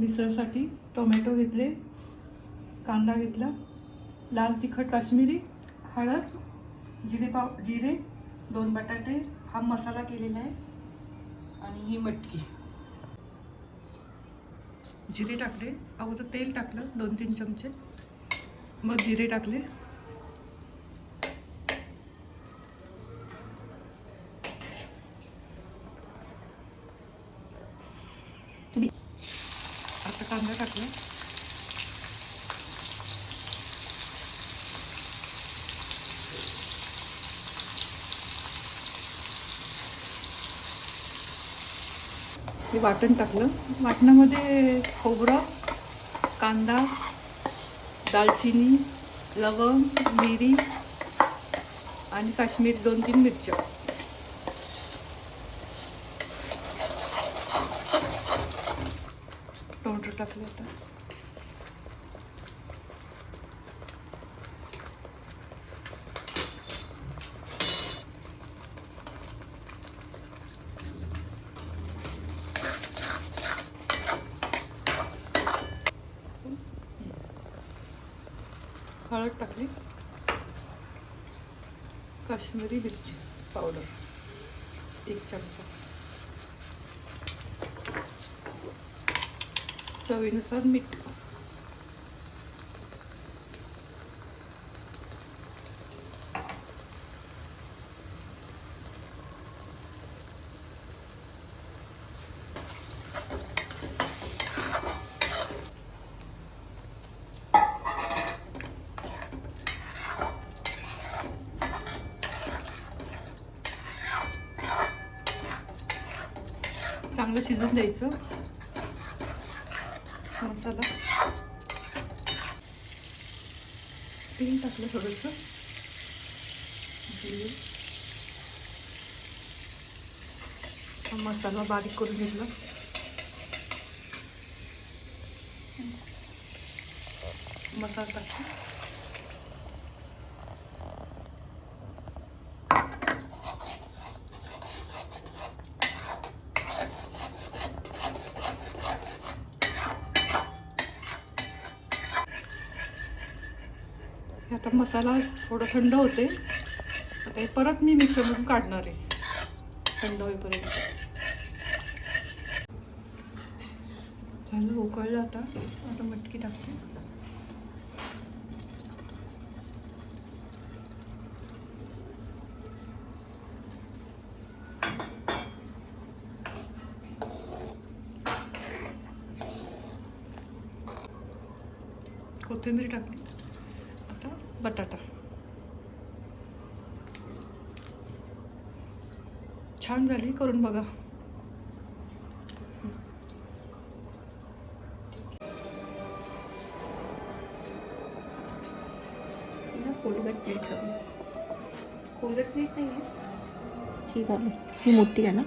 मिसळसाठी tomato घेतले कांदा घेतला लाल तिखट काश्मीरी हळद जिरे पाव जिरे दोन बटाटे हा मसाला केलेला आहे आणि ही मटकी. जिरे टाकले अगोदर तेल टाकलं दोन तीन चमचे. मग जिरे टाकले. कांदा टाकला हे वाटण टाकलं. वाटणामध्ये खोबरं कांदा दालचिनी लवंग मिरी आणि काश्मीर दोन तीन मिरच्या टोमॅटो टाकले आता. हळद टाकली. काश्मीरी मिरची पावडर एक चमचा. चवीनुसार मीठ. चांगलं शिजून द्यायचं. मसाला तेल टाकलं थोडंसं. जिरे मसाला बारीक करून घेतला. मसाला टाकला. आता मसाला थोडं थंड होते आता हे परत मी मिक्सरमधून काढणार आहे. थंड होईपर्यंत. झालं उकळलं आता. आता मटकी टाकते. कोथिंबीर टाकली बटाटा. छान झाली करून बघा. कोलगट प्लेट कोलगेट प्लेट नाही आहे ठीक आहे. ही मोठी आहे ना?